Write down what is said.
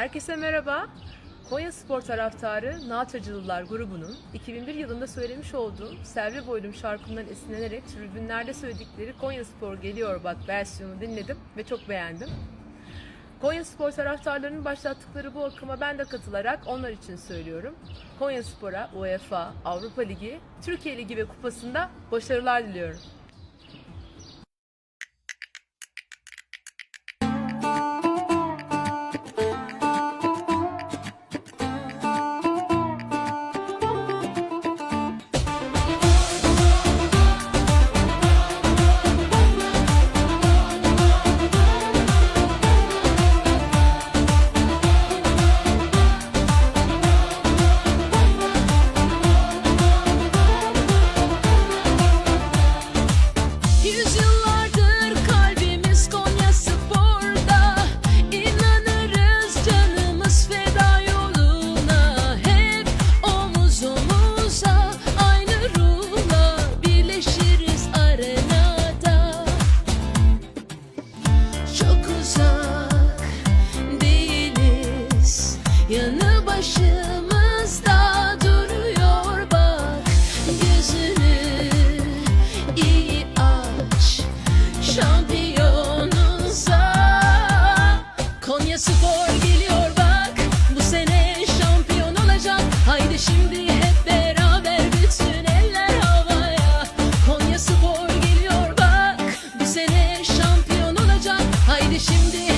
Herkese merhaba. Konya Spor taraftarı Natracılılar grubunun 2001 yılında söylemiş olduğum Selvi Boylum şarkımdan esinlenerek tribünlerde söyledikleri Konya Spor geliyor bak versiyonu dinledim ve çok beğendim. Konya Spor taraftarlarının başlattıkları bu akıma ben de katılarak onlar için söylüyorum. Konya Spor'a UEFA, Avrupa Ligi, Türkiye Ligi ve Kupası'nda başarılar diliyorum. yanı başımızda duruyor bak. Gözünü iyi aç şampiyonuza Konya Spor geliyor bak. Bu sene şampiyon olacak. Haydi şimdi hep beraber bütün eller havaya. Konya Spor geliyor bak. Bu sene şampiyon olacak. Haydi şimdi